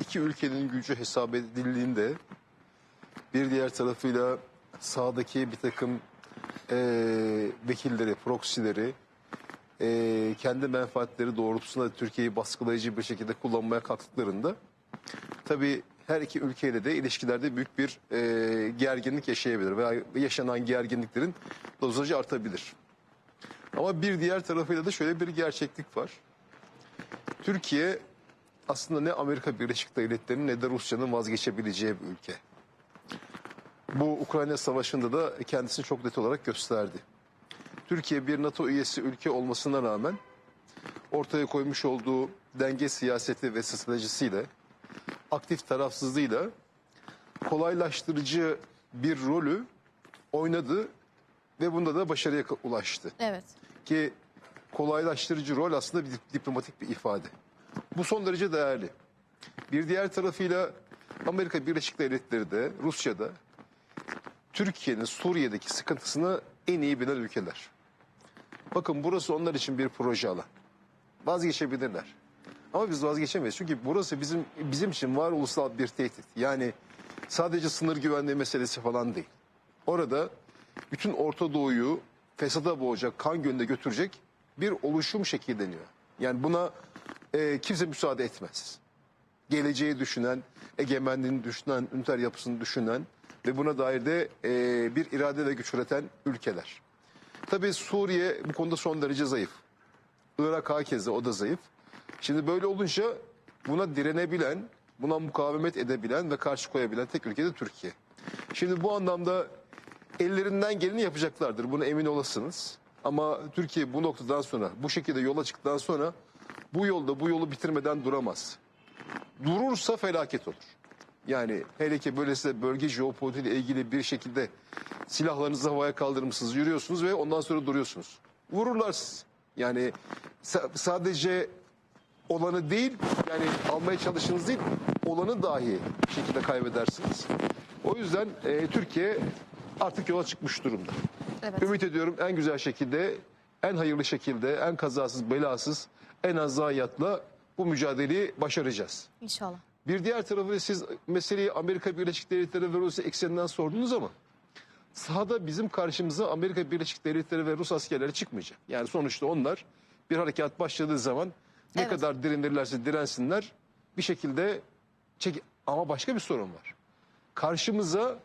iki ülkenin gücü hesap edildiğinde bir diğer tarafıyla sağdaki bir takım eee vekilleri, proksileri eee, kendi menfaatleri doğrultusunda Türkiye'yi baskılayıcı bir şekilde kullanmaya kalktıklarında tabii her iki ülkeyle de ilişkilerde büyük bir eee, gerginlik yaşayabilir veya yaşanan gerginliklerin dozajı artabilir. Ama bir diğer tarafıyla da şöyle bir gerçeklik var. Türkiye aslında ne Amerika Birleşik Devletleri'nin ne de Rusya'nın vazgeçebileceği bir ülke. Bu Ukrayna Savaşı'nda da kendisini çok net olarak gösterdi. Türkiye bir NATO üyesi ülke olmasına rağmen ortaya koymuş olduğu denge siyaseti ve stratejisiyle, aktif tarafsızlığıyla kolaylaştırıcı bir rolü oynadı ve bunda da başarıya ulaştı Evet. ki kolaylaştırıcı rol aslında bir diplomatik bir ifade. Bu son derece değerli. Bir diğer tarafıyla Amerika Birleşik Devletleri de Rusya'da Türkiye'nin Suriye'deki sıkıntısını en iyi bilen ülkeler. Bakın burası onlar için bir proje alan. Vazgeçebilirler. Ama biz vazgeçemeyiz. Çünkü burası bizim bizim için var ulusal bir tehdit. Yani sadece sınır güvenliği meselesi falan değil. Orada bütün Orta Doğu'yu fesada boğacak, kan gölüne götürecek bir oluşum şekilleniyor. Yani buna e, kimse müsaade etmez. Geleceği düşünen, egemenliğini düşünen, üniter yapısını düşünen ve buna dair de e, bir irade ve güç üreten ülkeler. Tabii Suriye bu konuda son derece zayıf. Irak hakeza o da zayıf. Şimdi böyle olunca buna direnebilen, buna mukavemet edebilen ve karşı koyabilen tek ülke de Türkiye. Şimdi bu anlamda ellerinden geleni yapacaklardır. Buna emin olasınız. Ama Türkiye bu noktadan sonra, bu şekilde yola çıktıktan sonra bu yolda bu yolu bitirmeden duramaz. Durursa felaket olur. Yani hele ki böylesine bölge jeopolitiği ile ilgili bir şekilde silahlarınızı havaya kaldırmışsınız, yürüyorsunuz ve ondan sonra duruyorsunuz. Vururlar. Yani sa- sadece olanı değil, yani almaya çalıştığınız değil, olanı dahi bir şekilde kaybedersiniz. O yüzden e, Türkiye artık yola çıkmış durumda. Evet. Ümit ediyorum en güzel şekilde, en hayırlı şekilde, en kazasız, belasız, en az zayiatla bu mücadeleyi başaracağız. İnşallah. Bir diğer tarafı siz meseleyi Amerika Birleşik Devletleri ve Rusya ekseninden sordunuz ama sahada bizim karşımıza Amerika Birleşik Devletleri ve Rus askerleri çıkmayacak. Yani sonuçta onlar bir harekat başladığı zaman ne Evet. kadar direnirlerse dirensinler bir şekilde çek ama başka bir sorun var. Karşımıza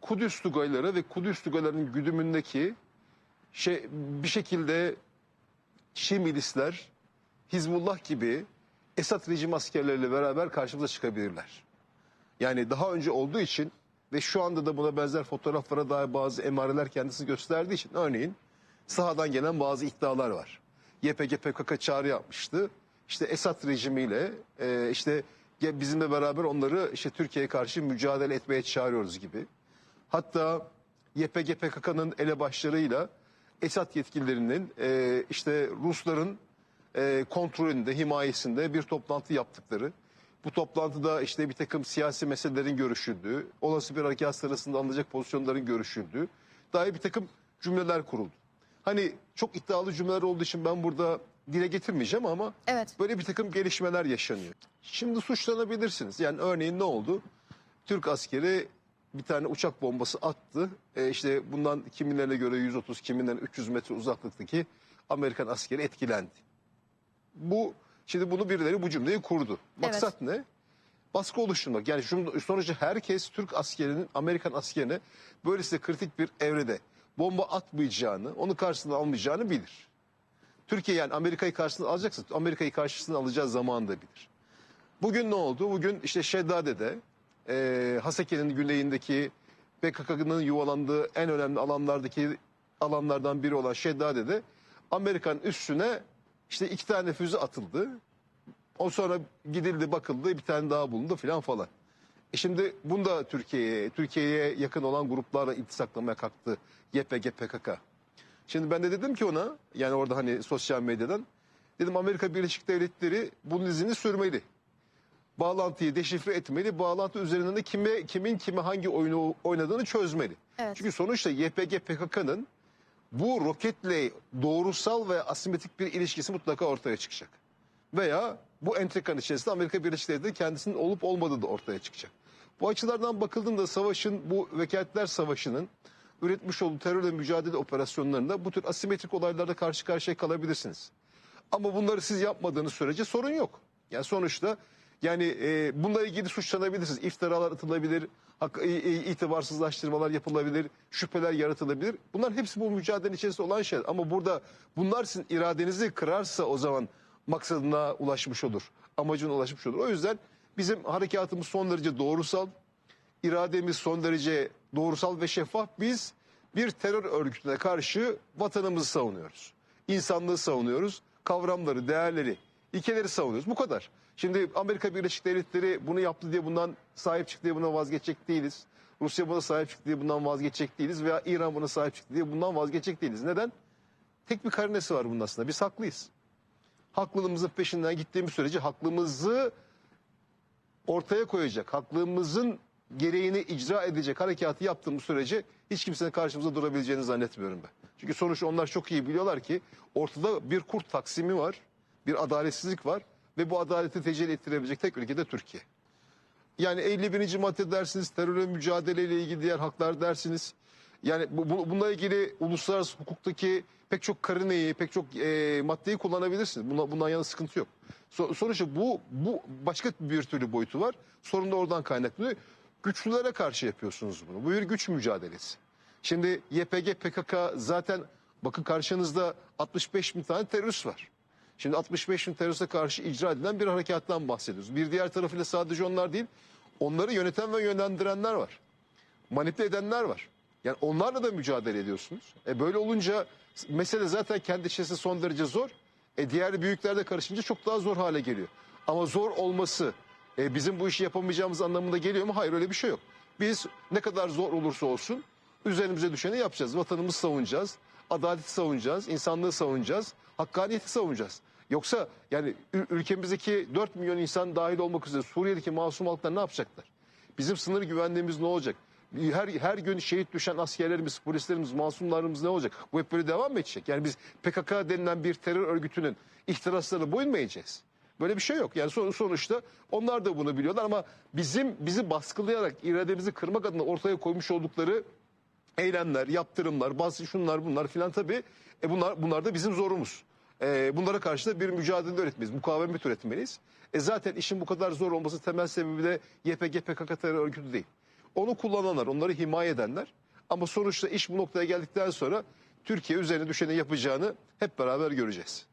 Kudüs Tugayları ve Kudüs Tugaylarının güdümündeki şey bir şekilde Şii milisler, Hizbullah gibi Esad rejim askerleriyle beraber karşımıza çıkabilirler. Yani daha önce olduğu için ve şu anda da buna benzer fotoğraflara dair bazı emareler kendisi gösterdiği için örneğin sahadan gelen bazı iddialar var. YPG PKK çağrı yapmıştı. İşte Esad rejimiyle e, işte bizimle beraber onları işte Türkiye'ye karşı mücadele etmeye çağırıyoruz gibi. Hatta YPG PKK'nın elebaşlarıyla Esad yetkililerinin e, işte Rusların e, kontrolünde, himayesinde bir toplantı yaptıkları. Bu toplantıda işte bir takım siyasi meselelerin görüşüldüğü, olası bir harekat sırasında alınacak pozisyonların görüşüldüğü dair bir takım cümleler kuruldu. Hani çok iddialı cümleler olduğu için ben burada dile getirmeyeceğim ama Evet. böyle bir takım gelişmeler yaşanıyor. Şimdi suçlanabilirsiniz. Yani örneğin ne oldu? Türk askeri bir tane uçak bombası attı. E işte bundan kimilerine göre 130, kimilerine 300 metre uzaklıktaki Amerikan askeri etkilendi. Bu şimdi bunu birileri bu cümleyi kurdu. Maksat ne? Baskı oluşturmak. Yani şunu, sonuçta herkes Türk askerinin Amerikan askerine böylesine kritik bir evrede bomba atmayacağını, onu karşısına almayacağını bilir. Türkiye yani Amerika'yı karşısına alacaksa Amerika'yı karşısına alacağı zamanı da bilir. Bugün ne oldu? Bugün işte Şeddade'de e, Haseke'nin güneyindeki PKK'nın yuvalandığı en önemli alanlardaki alanlardan biri olan Şeddade'de Amerikan üstüne işte iki tane füze atıldı. O sonra gidildi bakıldı bir tane daha bulundu filan falan. E şimdi bunda Türkiye'ye, Türkiye'ye yakın olan gruplarla iltisaklamaya kalktı YPG PKK. Şimdi ben de dedim ki ona yani orada hani sosyal medyadan dedim Amerika Birleşik Devletleri bunun izini sürmeli. Bağlantıyı deşifre etmeli. Bağlantı üzerinden de kime, kimin kime hangi oyunu oynadığını çözmeli. Evet. Çünkü sonuçta YPG PKK'nın bu roketle doğrusal ve asimetrik bir ilişkisi mutlaka ortaya çıkacak. veya bu entrikanın içerisinde Amerika Birleşik Devletleri kendisinin olup olmadığı da ortaya çıkacak. Bu açılardan bakıldığında savaşın bu vekaletler savaşının üretmiş olduğu terörle mücadele operasyonlarında bu tür asimetrik olaylarla karşı karşıya kalabilirsiniz. Ama bunları siz yapmadığınız sürece sorun yok. Yani sonuçta yani e, bununla ilgili suçlanabilirsiniz. İftiralar atılabilir, hak, itibarsızlaştırmalar yapılabilir, şüpheler yaratılabilir. Bunlar hepsi bu mücadelenin içerisinde olan şeyler. Ama burada bunlar sizin iradenizi kırarsa o zaman maksadına ulaşmış olur. Amacına ulaşmış olur. O yüzden bizim harekatımız son derece doğrusal, irademiz son derece doğrusal ve şeffaf. Biz bir terör örgütüne karşı vatanımızı savunuyoruz. İnsanlığı savunuyoruz. Kavramları, değerleri, ilkeleri savunuyoruz. Bu kadar. Şimdi Amerika Birleşik Devletleri bunu yaptı diye bundan sahip çıktı diye buna vazgeçecek değiliz. Rusya buna sahip çıktı diye bundan vazgeçecek değiliz. Veya İran buna sahip çıktı diye bundan vazgeçecek değiliz. Neden? Tek bir karinesi var bunun aslında. Biz haklıyız. Haklılığımızın peşinden gittiğimiz sürece haklımızı ortaya koyacak, haklılığımızın gereğini icra edecek harekatı yaptığımız sürece hiç kimsenin karşımıza durabileceğini zannetmiyorum ben. Çünkü sonuçta onlar çok iyi biliyorlar ki ortada bir kurt taksimi var, bir adaletsizlik var ve bu adaleti tecelli ettirebilecek tek ülke de Türkiye. Yani 51. madde dersiniz, terörle mücadeleyle ilgili diğer haklar dersiniz. Yani bu, bu- bununla ilgili uluslararası hukuktaki pek çok karineyi, pek çok e, maddeyi kullanabilirsiniz. Buna, bundan yana sıkıntı yok. So, sonuçta bu, bu başka bir türlü boyutu var. Sorun da oradan kaynaklanıyor. Güçlülere karşı yapıyorsunuz bunu. Bu bir güç mücadelesi. Şimdi YPG, PKK zaten bakın karşınızda 65 bin tane terörist var. Şimdi 65 bin teröriste karşı icra edilen bir harekattan bahsediyoruz. Bir diğer tarafıyla sadece onlar değil, onları yöneten ve yönlendirenler var. Manipüle edenler var. Yani onlarla da mücadele ediyorsunuz. E böyle olunca mesele zaten kendi içerisinde son derece zor. E diğer büyükler de karışınca çok daha zor hale geliyor. Ama zor olması e, bizim bu işi yapamayacağımız anlamında geliyor mu? Hayır öyle bir şey yok. Biz ne kadar zor olursa olsun üzerimize düşeni yapacağız. Vatanımızı savunacağız. Adaleti savunacağız. insanlığı savunacağız. Hakkaniyeti savunacağız. Yoksa yani ül- ülkemizdeki 4 milyon insan dahil olmak üzere Suriye'deki masum halklar ne yapacaklar? Bizim sınır güvenliğimiz ne olacak? Her, her gün şehit düşen askerlerimiz, polislerimiz, masumlarımız ne olacak? Bu hep böyle devam mı edecek? Yani biz PKK denilen bir terör örgütünün ihtiraslarına boyun eğeceğiz? Böyle bir şey yok. Yani son- sonuçta onlar da bunu biliyorlar ama bizim bizi baskılayarak irademizi kırmak adına ortaya koymuş oldukları eylemler, yaptırımlar, bazı şunlar bunlar filan tabii e bunlar bunlar da bizim zorumuz. E, bunlara karşı da bir mücadele üretmeliyiz, mukavemet üretmeliyiz. E zaten işin bu kadar zor olması temel sebebi de YPG PKK terör örgütü değil. Onu kullananlar, onları himaye edenler. Ama sonuçta iş bu noktaya geldikten sonra Türkiye üzerine düşeni yapacağını hep beraber göreceğiz.